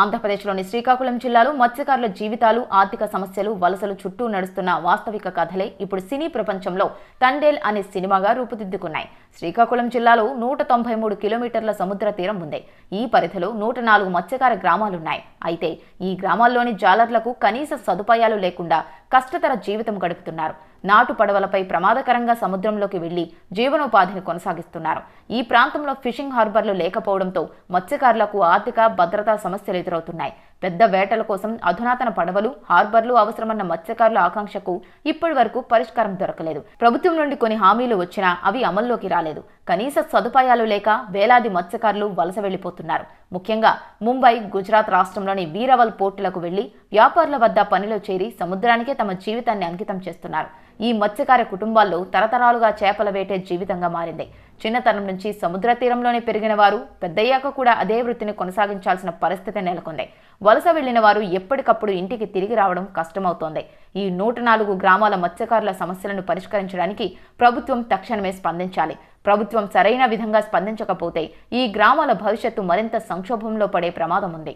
ఆంధ్రప్రదేశ్లోని శ్రీకాకుళం జిల్లాలో మత్స్యకారుల జీవితాలు ఆర్థిక సమస్యలు వలసలు చుట్టూ నడుస్తున్న వాస్తవిక కథలే ఇప్పుడు సినీ ప్రపంచంలో తండేల్ అనే సినిమాగా రూపుదిద్దుకున్నాయి. శ్రీకాకుళం జిల్లాలో నూట తొంభై మూడు కిలోమీటర్ల సముద్ర తీరం ఉంది. ఈ పరిధిలో నూట నాలుగు మత్స్యకార గ్రామాలున్నాయి. అయితే ఈ గ్రామాల్లోని జాలర్లకు కనీస సదుపాయాలు లేకుండా కష్టతర జీవితం గడుపుతున్నారు. నాటు పడవలపై ప్రమాదకరంగా సముద్రంలోకి వెళ్ళి జీవనోపాధిని కొనసాగిస్తున్నారు. ఈ ప్రాంతంలో ఫిషింగ్ హార్బర్లు లేకపోవడంతో మత్స్యకారులకు ఆర్థిక భద్రతా సమస్యలు ఎదురవుతున్నాయి. పెద్ద వేటల కోసం అధునాతన పడవలు హార్బర్లు అవసరమన్న మత్స్యకారుల ఆకాంక్షకు ఇప్పటి వరకు పరిష్కారం దొరకలేదు. ప్రభుత్వం నుండి కొన్ని హామీలు వచ్చినా అవి అమల్లోకి రాలేదు. కనీస సదుపాయాలు లేక వేలాది మత్స్యకారులు వలస వెళ్ళిపోతున్నారు ముఖ్యంగా ముంబై గుజరాత్ రాష్ట్రంలోని వీరవల్ పోర్టులకు వెళ్ళి వ్యాపారుల వద్ద పనిలో చేరి సముద్రానికే తమ జీవితాన్ని అంకితం చేస్తున్నారు. ఈ మత్స్యకార కుటుంబాల్లో తరతరాలుగా చేపల వేటే జీవితంగా మారింది. చిన్నతనం నుంచి సముద్ర తీరంలోనే పెరిగిన వారు పెద్దయ్యాక కూడా అదే వృత్తిని కొనసాగించాల్సిన పరిస్థితి నెలకొంది. వలస వెళ్ళిన వారు ఎప్పటికప్పుడు ఇంటికి తిరిగి రావడం కష్టమవుతోంది. ఈ నూట నాలుగు గ్రామాల మత్స్యకారుల సమస్యలను పరిష్కరించడానికి ప్రభుత్వం తక్షణమే స్పందించాలి. ప్రభుత్వం సరైన విధంగా స్పందించకపోతే ఈ గ్రామాల భవిష్యత్తు మరింత సంక్షోభంలో పడే ప్రమాదం ఉంది.